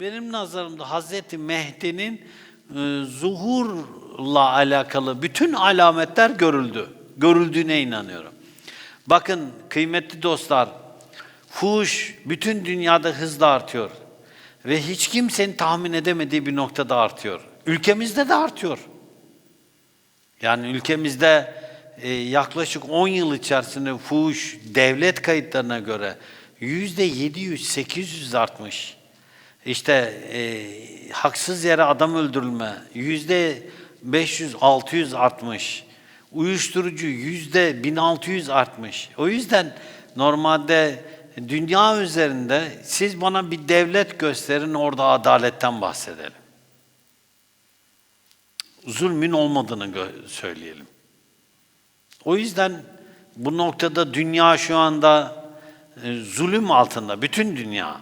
benim nazarımda Hazreti Mehdi'nin e, zuhurla alakalı bütün alametler görüldü. Görüldüğüne inanıyorum. Bakın kıymetli dostlar, fuhuş bütün dünyada hızla artıyor. Ve hiç kimsenin tahmin edemediği bir noktada artıyor. Ülkemizde de artıyor. Yani ülkemizde e, yaklaşık 10 yıl içerisinde fuhuş devlet kayıtlarına göre yüzde 700-800 artmış. İşte e, haksız yere adam öldürülme yüzde 500-600 artmış. Uyuşturucu yüzde 1600 artmış. O yüzden normalde dünya üzerinde siz bana bir devlet gösterin orada adaletten bahsedelim zulmün olmadığını söyleyelim. O yüzden bu noktada dünya şu anda e, zulüm altında, bütün dünya.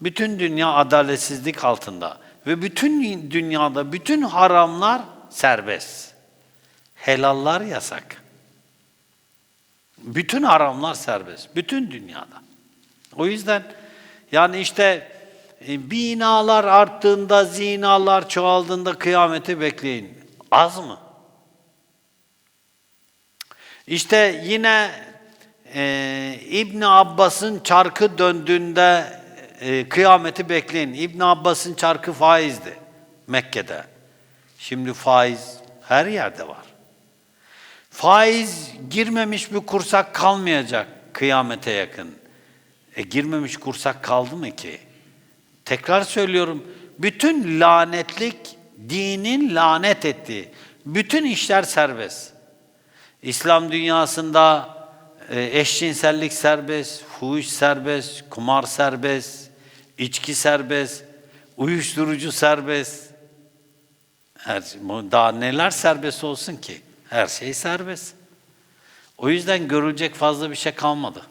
Bütün dünya adaletsizlik altında. Ve bütün dünyada bütün haramlar serbest. Helallar yasak. Bütün haramlar serbest. Bütün dünyada. O yüzden yani işte e, binalar arttığında, zinalar çoğaldığında kıyameti bekleyin. Az mı? İşte yine e, İbn Abbas'ın çarkı döndüğünde e, kıyameti bekleyin. İbn Abbas'ın çarkı faizdi Mekke'de. Şimdi faiz her yerde var. Faiz girmemiş bir kursak kalmayacak kıyamete yakın. E girmemiş kursak kaldı mı ki? Tekrar söylüyorum. Bütün lanetlik dinin lanet ettiği. Bütün işler serbest. İslam dünyasında e, eşcinsellik serbest, fuhuş serbest, kumar serbest, içki serbest, uyuşturucu serbest. Her, daha neler serbest olsun ki? Her şey serbest. O yüzden görülecek fazla bir şey kalmadı.